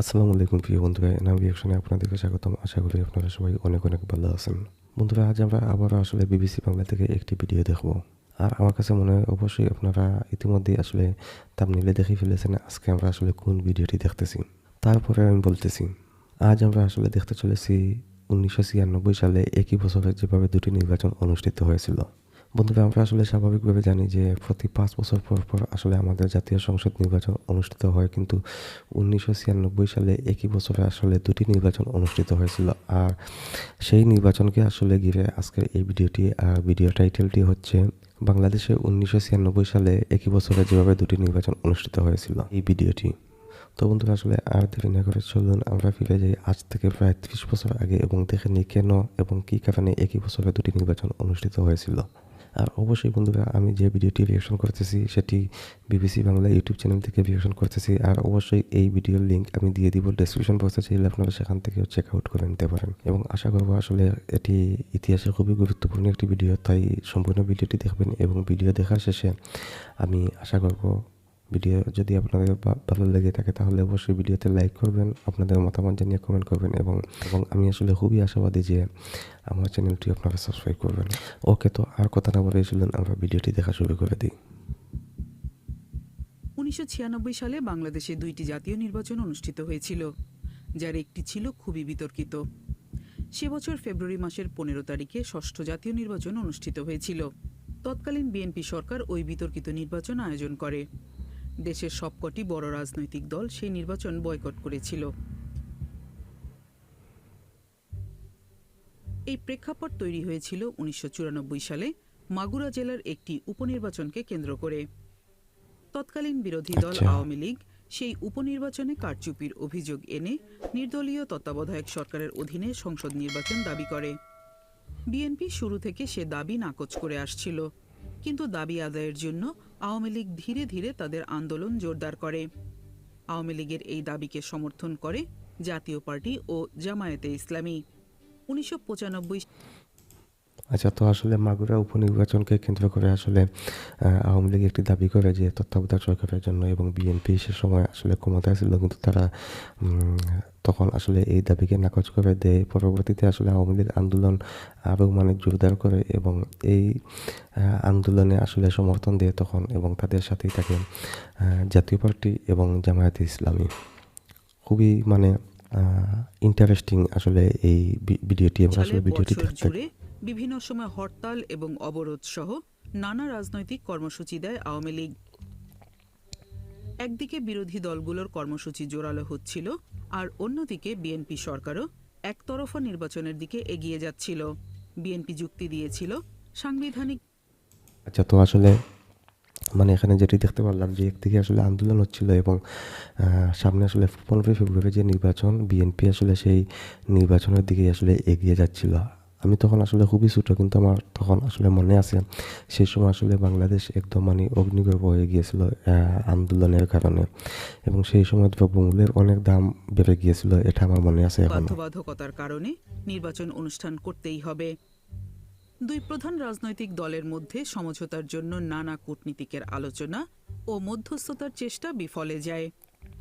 আসসালামু আলাইকুম প্রিয় বন্ধুরা, এনাম রিয়াকশনে আপনাদেরকে স্বাগতম। আশা করি আপনারা সবাই অনেক অনেক ভালো আছেন। বন্ধুরা, আজ আমরা আবারও আসলে বিবিসি বাংলা থেকে একটি ভিডিও দেখব। আর আমার কাছে মনে হয় অবশ্যই আপনারা ইতিমধ্যে আসলে তামনিলে দেখে ফেলেছেন আজকে আমরা আসলে কোন ভিডিওটি দেখতেছি। তারপরে আমি বলতেছি, আজ আমরা আসলে দেখতে চলেছি উনিশশো ছিয়ানব্বই সালে একই বছরে যেভাবে দুটি নির্বাচন অনুষ্ঠিত হয়েছিল। বন্ধুরা আমরা আসলে স্বাভাবিকভাবে জানি যে প্রতি পাঁচ বছর পর পর আসলে আমাদের জাতীয় সংসদ নির্বাচন অনুষ্ঠিত হয়, কিন্তু উনিশশো ছিয়ানব্বই সালে একই বছরে আসলে দুটি নির্বাচন অনুষ্ঠিত হয়েছিল। আর সেই নির্বাচনকে আসলে ঘিরে আজকের এই ভিডিওটি, আর ভিডিও টাইটেলটি হচ্ছে, বাংলাদেশে উনিশশো ছিয়ানব্বই সালে একই বছরে যেভাবে দুটি নির্বাচন অনুষ্ঠিত হয়েছিল এই ভিডিওটি। তো বন্ধুরা, আসলে আর দেরি না করে চলুন, আমরা ফিরে যাই আজ থেকে প্রায় ত্রিশ বছর আগে, এবং দেখে নিই কেন এবং কী কারণে একই বছরে দুটি নির্বাচন অনুষ্ঠিত হয়েছিল। আর অবশ্যই বন্ধুরা, আমি যে ভিডিওটি রিয়েকশন করতেছি, সেটি বিবিসি বাংলা ইউটিউব চ্যানেল থেকে রিয়েকশন করতেছি। আর অবশ্যই এই ভিডিওর লিঙ্ক আমি দিয়ে দিব ডেসক্রিপশন বক্সে চাইলে আপনারা সেখান থেকেও চেক আউট করে নিতে পারেন। এবং আশা করব আসলে এটি ইতিহাসে খুবই গুরুত্বপূর্ণ একটি ভিডিও তাই সম্পূর্ণ ভিডিওটি দেখবেন এবং ভিডিও দেখার শেষে আমি আশা করব ভিডিও যদি আপনাদের ভালো লেগে থাকে তাহলে অবশ্যই ভিডিওতে লাইক করবেন, আপনাদের মতামত জানিয়ে কমেন্ট করবেন এবং এবং আমি আসলে খুবই আশাবাদী যে আমার চ্যানেলটি আপনারা সাবস্ক্রাইব করবেন। ওকে, তো আর কথা না বলে চলুন আমরা ভিডিওটি দেখা শুরু করে দিই। উনিশশো সালে বাংলাদেশে দুইটি জাতীয় নির্বাচন অনুষ্ঠিত হয়েছিল, যার একটি ছিল খুবই বিতর্কিত। সে বছর ফেব্রুয়ারি মাসের পনেরো তারিখে ষষ্ঠ জাতীয় নির্বাচন অনুষ্ঠিত হয়েছিল। তৎকালীন বিএনপি সরকার ওই বিতর্কিত নির্বাচন আয়োজন করে। দেশের সবকটি বড় রাজনৈতিক দল সেই নির্বাচন বয়কট করেছিল। এই প্রেক্ষাপট তৈরি হয়েছিল উনিশশো সালে মাগুরা জেলার একটি উপনির্বাচনকে কেন্দ্র করে। তৎকালীন বিরোধী দল আচ্ছা। আওয়ামী লীগ সেই উপনির্বাচনে কারচুপির অভিযোগ এনে নির্দলীয় তত্ত্বাবধায়ক সরকারের অধীনে সংসদ নির্বাচন দাবি করে। বিএনপি শুরু থেকে সে দাবি নাকচ করে আসছিল। কিন্তু দাবি আদায়ের জন্য আওয়ামী লীগ ধীরে ধীরে তাদের আন্দোলন জোরদার করে। আওয়ামী লীগের এই দাবিকে সমর্থন করে জাতীয় পার্টি ও জামায়াতে ইসলামী। উনিশশো পঁচানব্বই আচ্ছা তো আসলে মাগুরা উপনির্বাচনকে কেন্দ্র করে আসলে আওয়ামী লীগ একটি দাবি করে যে তত্ত্বাবধায়ক সরকারের জন্য এবং বিএনপি সে সময় আসলে ক্ষমতায় ছিল কিন্তু তারা তখন আসলে এই দাবিকে নাকচ করে দেয়। পরবর্তীতে আসলে আওয়ামী লীগ আন্দোলন আরও মানে জোরদার করে এবং এই আন্দোলনে আসলে সমর্থন দেয় তখন এবং তাদের সাথেই থাকে জাতীয় পার্টি এবং জামায়াতে ইসলামী। খুবই মানে ইন্টারেস্টিং আসলে এই ভিডিওটি এবং আসলে ভিডিওটি দেখতে বিভিন্ন সময় হরতাল এবং অবরোধ সহ নানা রাজনৈতিক কর্মসূচি দেয় আওয়ামী লীগ। একদিকে বিরোধী দলগুলোর কর্মসূচি জোরালো হচ্ছিল, আর অন্যদিকে বিএনপি সরকারও একতরফা নির্বাচনের দিকে এগিয়ে যাচ্ছিল। বিএনপি যুক্তি দিয়েছিল, সাংবিধানিক আচ্ছা তো আসলে মানে এখানে যেটি দেখতে পারলাম যে একদিকে আসলে আন্দোলন হচ্ছিল এবং সামনে আসলে পনেরোই ফেব্রুয়ারি যে নির্বাচন, বিএনপি আসলে সেই নির্বাচনের দিকে আসলে এগিয়ে যাচ্ছিল। আমি তখন আসলে খুবই ছোটো, কিন্তু আমার তখন আসলে মনে আছে, সেই সময় আসলে বাংলাদেশ একদম মানে অগ্নিগর্ভ হয়ে গিয়েছিল আন্দোলনের কারণে। এবং সেই সময় দ্রব্যমূল্যের অনেক দাম বেড়ে গিয়েছিল, এটা আমার মনে আছে বাধ্যবাধকতার কারণে নির্বাচন অনুষ্ঠান করতেই হবে। দুই প্রধান রাজনৈতিক দলের মধ্যে সমঝোতার জন্য নানা কূটনীতিকের আলোচনা ও মধ্যস্থতার চেষ্টা বিফলে যায়।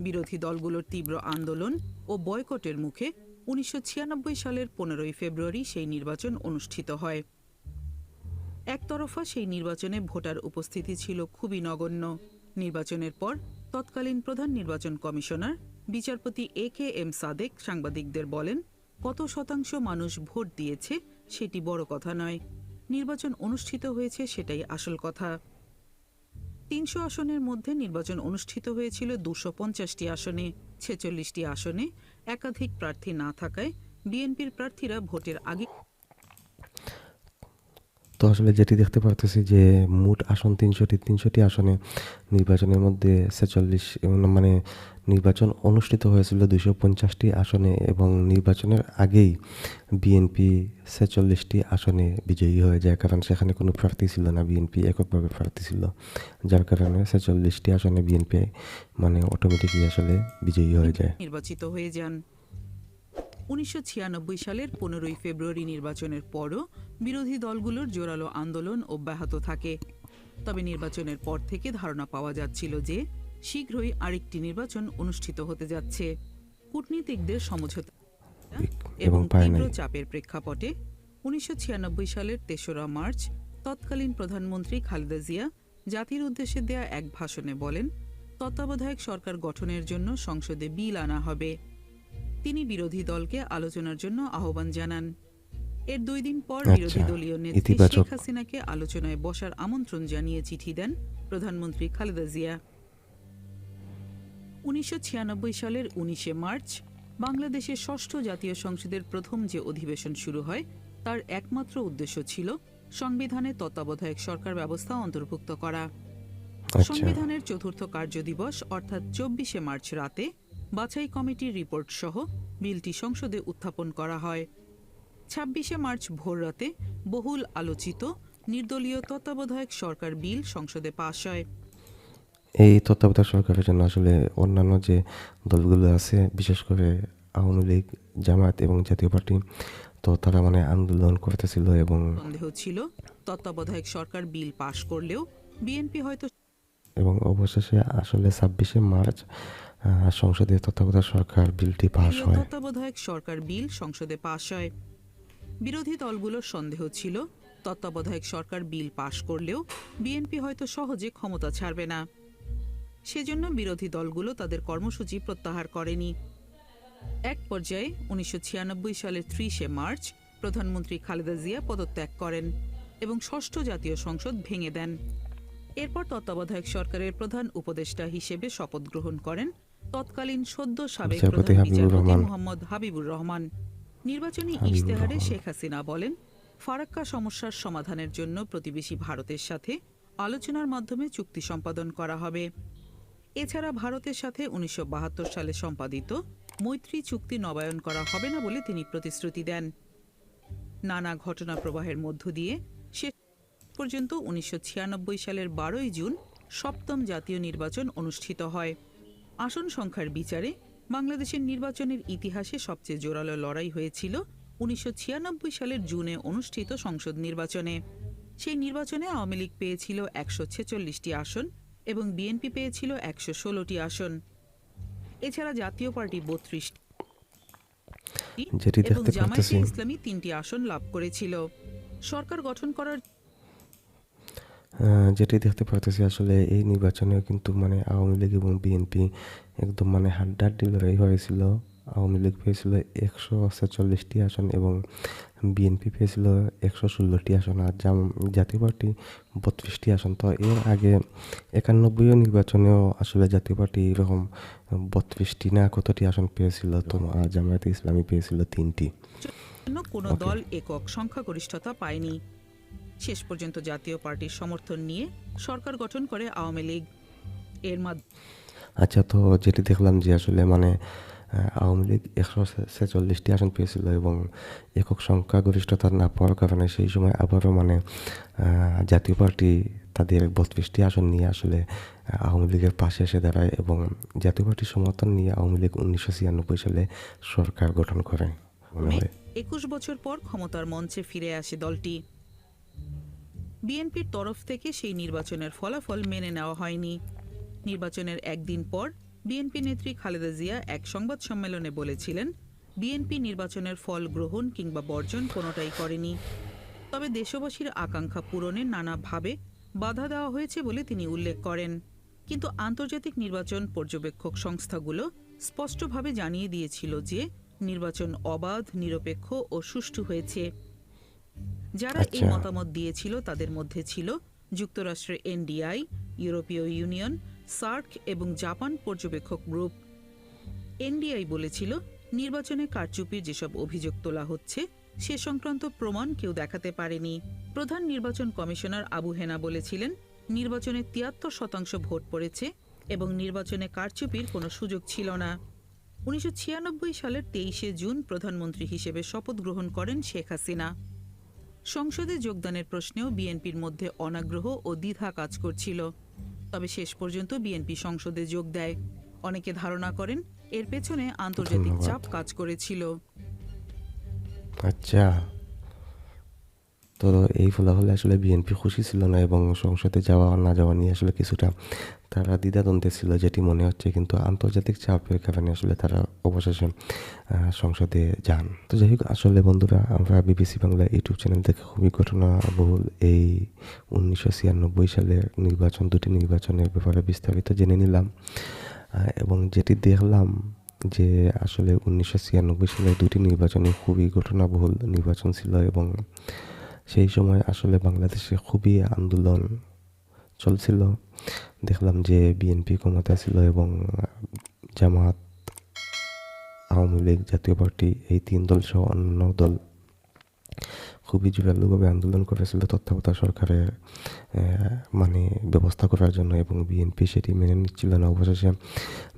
বিরোধী দলগুলোর তীব্র আন্দোলন ও বয়কটের মুখে উনিশশো ছিয়ানব্বই সালের পনেরোই ফেব্রুয়ারি সেই নির্বাচন অনুষ্ঠিত হয়। একতরফা সেই নির্বাচনে ভোটার উপস্থিতি ছিল খুবই নগণ্য। নির্বাচনের পর তৎকালীন প্রধান নির্বাচন কমিশনার বিচারপতি এ কে এম সাদেক সাংবাদিকদের বলেন, কত শতাংশ মানুষ ভোট দিয়েছে সেটি বড় কথা নয়। নির্বাচন অনুষ্ঠিত হয়েছে সেটাই আসল কথা। তিনশো আসনের মধ্যে নির্বাচন অনুষ্ঠিত হয়েছিল দুশো পঞ্চাশটি আসনে, ছেচল্লিশটি আসনে একাধিক প্রার্থী না থাকায় বিএনপির প্রার্থীরা ভোটের আগে তো আসলে যেটি দেখতে পারতেছি যে মোট আসন তিনশোটি তিনশোটি আসনে নির্বাচনের মধ্যে ছেচল্লিশ মানে নির্বাচন অনুষ্ঠিত হয়েছিল দুশো পঞ্চাশটি আসনে এবং নির্বাচনের আগেই বিএনপি ছেচল্লিশটি আসনে বিজয়ী হয়ে যায়। কারণ সেখানে কোনো প্রার্থী ছিল না, বিএনপি এককভাবে প্রার্থী ছিল। যার কারণে ছেচল্লিশটি আসনে বিএনপি মানে অটোমেটিকলি আসলে বিজয়ী হয়ে যায়। নির্বাচিত হয়ে যান। উনিশশো ছিয়ানব্বই সালের পনেরোই ফেব্রুয়ারি নির্বাচনের পরও বিরোধী দলগুলোর জোরালো আন্দোলন অব্যাহত থাকে। তবে নির্বাচনের পর থেকে ধারণা পাওয়া যাচ্ছিল যে শীঘ্রই আরেকটি নির্বাচন অনুষ্ঠিত হতে যাচ্ছে। কূটনীতিকদের সমঝোতা এবং তীব্র চাপের প্রেক্ষাপটে উনিশশো ছিয়ানব্বই সালের তেসরা মার্চ তৎকালীন প্রধানমন্ত্রী খালেদা জিয়া জাতির উদ্দেশ্যে দেয়া এক ভাষণে বলেন তত্ত্বাবধায়ক সরকার গঠনের জন্য সংসদে বিল আনা হবে। তিনি বিরোধী দলকে আলোচনার জন্য আহ্বান জানান। এর দুই দিন পর আচ্ছা, বিরোধী দলীয় নেত্রী শেখ হাসিনাকে আলোচনায় বসার আমন্ত্রণ জানিয়ে চিঠি দেন প্রধানমন্ত্রী খালেদা জিয়া। উনিশশো ছিয়ানব্বই সালের উনিশে মার্চ বাংলাদেশের ষষ্ঠ জাতীয় সংসদের প্রথম যে অধিবেশন শুরু হয় তার একমাত্র উদ্দেশ্য ছিল সংবিধানে তত্ত্বাবধায়ক সরকার ব্যবস্থা অন্তর্ভুক্ত করা। আচ্ছা। সংবিধানের চতুর্থ কার্যদিবস অর্থাৎ চব্বিশে মার্চ রাতে বাছাই কমিটির রিপোর্ট সহ বিলটি সংসদে উত্থাপন করা হয়। ছাব্বিশে মার্চ ভোররাতে বহুল আলোচিত নির্দলীয় তত্ত্বাবধায়ক সরকার বিল সংসদে পাশ হয়। এই তত্ত্বাবধায়ক সরকারের জন্য আসলে অন্যান্য যে দলগুলো আছে বিশেষ করে আওয়ামী লীগ জামায়াত এবং জাতীয় পার্টি তো তারা মানে আন্দোলন করতেছিল এবং সন্দেহ ছিল তত্ত্বাবধায়ক সরকার বিল পাশ করলেও বিএনপি হয়তো এবং অবশেষে আসলে ছাব্বিশে মার্চ সংসদে তত্ত্বাবধায়ক সরকার বিলটি পাশ হয়। তত্ত্বাবধায়ক সরকার বিল সংসদে পাশ হয়। বিরোধী দলগুলোর সন্দেহ ছিল। তত্ত্বাবধায়ক সরকার বিল পাশ করলেও বিএনপি হয়তো সহজে ক্ষমতা ছাড়বে না। সেজন্য বিরোধী দলগুলো তাদের কর্মসূচি প্রত্যাহার করেনি। এক পর্যায়ে উনিশশো ছিয়ানব্বই সালের ত্রিশে মার্চ প্রধানমন্ত্রী খালেদা জিয়া পদত্যাগ করেন এবং ষষ্ঠ জাতীয় সংসদ ভেঙে দেন। এরপর তত্ত্বাবধায়ক সরকারের প্রধান উপদেষ্টা হিসেবে শপথ গ্রহণ করেন তৎকালীন সদ্য সাবেক প্রধান বিচারপতি মোহাম্মদ হাবিবুর রহমান। নির্বাচনী ইশতেহারে শেখ হাসিনা বলেন ফারাক্কা সমস্যার সমাধানের জন্য প্রতিবেশী ভারতের সাথে আলোচনার মাধ্যমে চুক্তি সম্পাদন করা হবে। এছাড়া ভারতের সাথে উনিশশো বাহাত্তর সালে সম্পাদিত মৈত্রী চুক্তি নবায়ন করা হবে না বলে তিনি প্রতিশ্রুতি দেন। নানা ঘটনা প্রবাহের মধ্য দিয়ে শেষ পর্যন্ত উনিশশো ছিয়ানব্বই সালের বারোই জুন সপ্তম জাতীয় নির্বাচন অনুষ্ঠিত হয়। আসন সংখ্যার বিচারে বাংলাদেশের নির্বাচনের ইতিহাসে সবচেয়ে জোরালো লড়াই হয়েছিল উনিশশো সালের জুনে অনুষ্ঠিত সংসদ নির্বাচনে। সেই নির্বাচনে আওয়ামী লীগ পেয়েছিল একশো ছেচল্লিশটি আসন এবং বিএনপি পেয়েছিল একশো ষোলোটি আসন। এছাড়া জাতীয় পার্টি বত্রিশ যেটি এবং জামায়াতে ইসলামী তিনটি আসন লাভ করেছিল। সরকার গঠন করার যেটি দেখতে পারতেছি আসলে এই নির্বাচনেও কিন্তু মানে আওয়ামী লীগ এবং বিএনপি একদম মানে হাড্ডাহাড্ডি লড়াই হয়েছিল। আওয়ামী লীগ পেয়েছিল একশো ছেচল্লিশটি আসন এবং বিএনপি পেয়েছিল একশো ষোলোটি আসন আর জাম জাতীয় পার্টি বত্রিশটি আসন। তো এর আগে একানব্বই নির্বাচনেও আসলে জাতীয় পার্টি এরকম বত্রিশটি না কতটি আসন পেয়েছিল? তো জামায়াতে ইসলামী পেয়েছিল তিনটি। কোনো দল একক সংখ্যাগরিষ্ঠতা পায়নি। শেষ পর্যন্ত জাতীয় পার্টির সমর্থন নিয়ে সরকার গঠন করে আওয়ামী লীগ। এর মাধ্যমে আচ্ছা তো যেটি দেখলাম যে আসলে মানে আওয়ামী লীগ একশো ছেচল্লিশটি আসন পেয়েছিল এবং একক সংখ্যাগরিষ্ঠতা না পাওয়ার কারণে সেই সময় আবারও মানে জাতীয় পার্টি তাদের বত্রিশটি আসন নিয়ে আসলে আওয়ামী লীগের পাশে এসে দাঁড়ায় এবং জাতীয় পার্টির সমর্থন নিয়ে আওয়ামী লীগ উনিশশো ছিয়ানব্বই সালে সরকার গঠন করে একুশ বছর পর ক্ষমতার মঞ্চে ফিরে আসে দলটি। বিএনপির তরফ থেকে সেই নির্বাচনের ফলাফল মেনে নেওয়া হয়নি। নির্বাচনের একদিন পর বিএনপি নেত্রী খালেদা জিয়া এক সংবাদ সম্মেলনে বলেছিলেন, বিএনপি নির্বাচনের ফল গ্রহণ কিংবা বর্জন কোনোটাই করেনি। তবে দেশবাসীর আকাঙ্ক্ষা পূরণে নানাভাবে বাধা দেওয়া হয়েছে বলে তিনি উল্লেখ করেন। কিন্তু আন্তর্জাতিক নির্বাচন পর্যবেক্ষক সংস্থাগুলো স্পষ্টভাবে জানিয়ে দিয়েছিল যে নির্বাচন অবাধ, নিরপেক্ষ ও সুষ্ঠু হয়েছে। যারা এই আচ্ছা। মতামত দিয়েছিল তাদের মধ্যে ছিল যুক্তরাষ্ট্রের এনডিআই ইউরোপীয় ইউনিয়ন সার্ক এবং জাপান পর্যবেক্ষক গ্রুপ। এনডিআই বলেছিল নির্বাচনে কারচুপির যেসব অভিযোগ তোলা হচ্ছে সে সংক্রান্ত প্রমাণ কেউ দেখাতে পারেনি। প্রধান নির্বাচন কমিশনার আবু হেনা বলেছিলেন নির্বাচনে তিয়াত্তর শতাংশ ভোট পড়েছে এবং নির্বাচনে কারচুপির কোনো সুযোগ ছিল না। উনিশশো ছিয়ানব্বই সালের তেইশে জুন প্রধানমন্ত্রী হিসেবে শপথ গ্রহণ করেন শেখ হাসিনা। সংসদে যোগদানের প্রশ্নেও বিএনপির মধ্যে অনাগ্রহ ও দ্বিধা কাজ করছিল। তবে শেষ পর্যন্ত বিএনপি সংসদে যোগ দেয়। অনেকে ধারণা করেন এর পেছনে আন্তর্জাতিক চাপ কাজ করেছিল। আচ্ছা। তো এই ফলাফলে আসলে বিএনপি খুশি ছিল না এবং সংসদে যাওয়া না যাওয়া নিয়ে আসলে কিছুটা তারা দ্বিধাদ্বন্দ্বে ছিল, যেটি মনে হচ্ছে কিন্তু আন্তর্জাতিক চাপের কারণে আসলে তারা অবশেষে সংসদে যান। তো যাই হোক, আসলে বন্ধুরা, আমরা বিবিসি বাংলা ইউটিউব চ্যানেল থেকে খুবই ঘটনাবহুল এই উনিশশো ছিয়ানব্বই সালের নির্বাচন, দুটি নির্বাচনের ব্যাপারে বিস্তারিত জেনে নিলাম। এবং যেটি দেখলাম যে আসলে উনিশশো ছিয়ানব্বই সালের দুটি নির্বাচনে খুবই ঘটনাবহুল নির্বাচন ছিল এবং সেই সময় আসলে বাংলাদেশে খুবই আন্দোলন চলছিল। দেখলাম যে বিএনপি ক্ষমতা ছিল এবং জামাত, আওয়ামী লীগ জাতীয় পার্টি, এই তিন দল সহ অন্য দল খুবই জোরালোভাবে আন্দোলন করেছিল তত্ত্বাবধায়ক সরকারের মানে ব্যবস্থা করার জন্য এবং বিএনপি সেটি মেনে নিচ্ছিল না। অবশেষে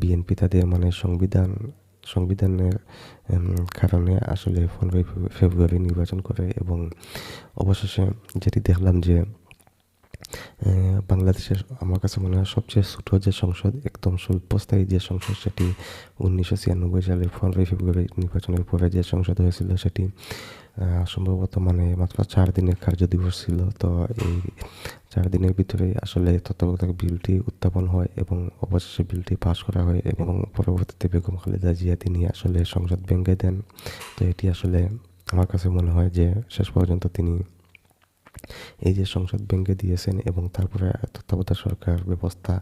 বিএনপি তাদের মানে সংবিধান সংবিধানের কারণে আসলে পনেরোই ফেব্রুয়ারি নির্বাচন করে এবং অবশেষে যেটি দেখলাম যে বাংলাদেশের আমার কাছে মনে হয় সবচেয়ে ছোটো যে সংসদ, একদম স্বল্পস্থায়ী যে সংসদ সেটি উনিশশো ছিয়ানব্বই সালে পনেরোই ফেব্রুয়ারি নির্বাচনের পরে যে সংসদ হয়েছিল সেটি সম্ভবত মানে মাত্র চার দিনের কার্য দিবস ছিল। তো এই চার দিনের ভিতরে আসলে তত্ত্বাবধায়ক বিলটি উত্থাপন হয় এবং অবশেষে বিলটি পাশ করা হয় এবং পরবর্তীতে বেগম খালেদা জিয়া তিনি আসলে সংসদ ভেঙে দেন। তো এটি আসলে আমার কাছে মনে হয় যে শেষ পর্যন্ত তিনি এই যে সংসদ ভেঙে দিয়েছেন এবং তারপরে তত্ত্বাবধায়ক সরকার ব্যবস্থা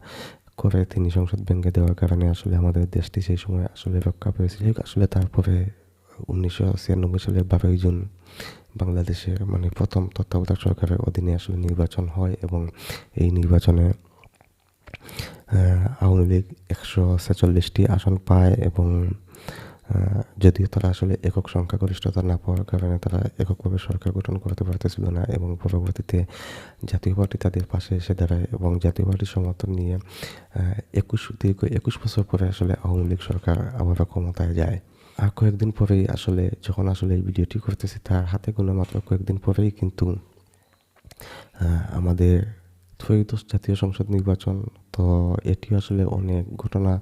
করে তিনি সংসদ ভেঙে দেওয়ার কারণে আসলে আমাদের দেশটি সেই সময় আসলে রক্ষা পেয়েছিল। আসলে তারপরে উনিশশো ছিয়ানব্বই সালের বারোই জুন বাংলাদেশের মানে প্রথম তত্ত্বাবধায়ক সরকারের অধীনে আসলে নির্বাচন হয় এবং এই নির্বাচনে আওয়ামী লীগ একশো ছেচল্লিশটি আসন পায় এবং যদিও তারা আসলে একক সংখ্যাগরিষ্ঠতা না পাওয়ার কারণে তারা এককভাবে সরকার গঠন করতে পারতেছিল না এবং পরবর্তীতে জাতীয় পার্টি তাদের পাশে এসে দাঁড়ায় এবং জাতীয় পার্টির সমর্থন নিয়ে একুশ, দীর্ঘ একুশ বছর পরে আসলে আওয়ামী লীগ সরকার আবারও ক্ষমতায় যায়। আর কয়েকদিন পরেই আসলে, যখন আসলে এই ভিডিওটি করতেছি, তার হাতে গোনা মাত্র কয়েকদিন পরেই কিন্তু আমাদের ত্রয়োদশ জাতীয় সংসদ নির্বাচন। তো এটিও আসলে অনেক ঘটনা,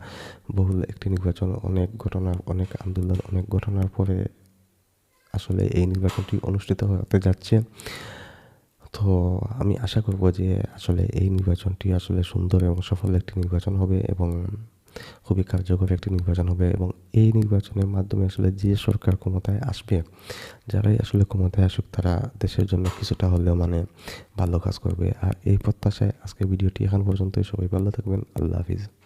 বহুল একটি নির্বাচন, অনেক ঘটনা, অনেক আন্দোলন, অনেক ঘটনার পরে আসলে এই নির্বাচনটি অনুষ্ঠিত হতে যাচ্ছে। তো আমি আশা করব যে আসলে এই নির্বাচনটি আসলে সুন্দর এবং সফল একটি নির্বাচন হবে এবং খুবই কার্যকর একটি নির্বাচন হবে এবং এই নির্বাচনের মাধ্যমে আসলে যে সরকার ক্ষমতায় আসবে, যারাই আসলে ক্ষমতায় আসুক তারা দেশের জন্য কিছুটা হলেও মানে ভালো কাজ করবে। আর এই প্রত্যাশায় আজকে ভিডিওটি এখন পর্যন্তই। সবাই ভালো থাকবেন। আল্লাহ হাফিজ।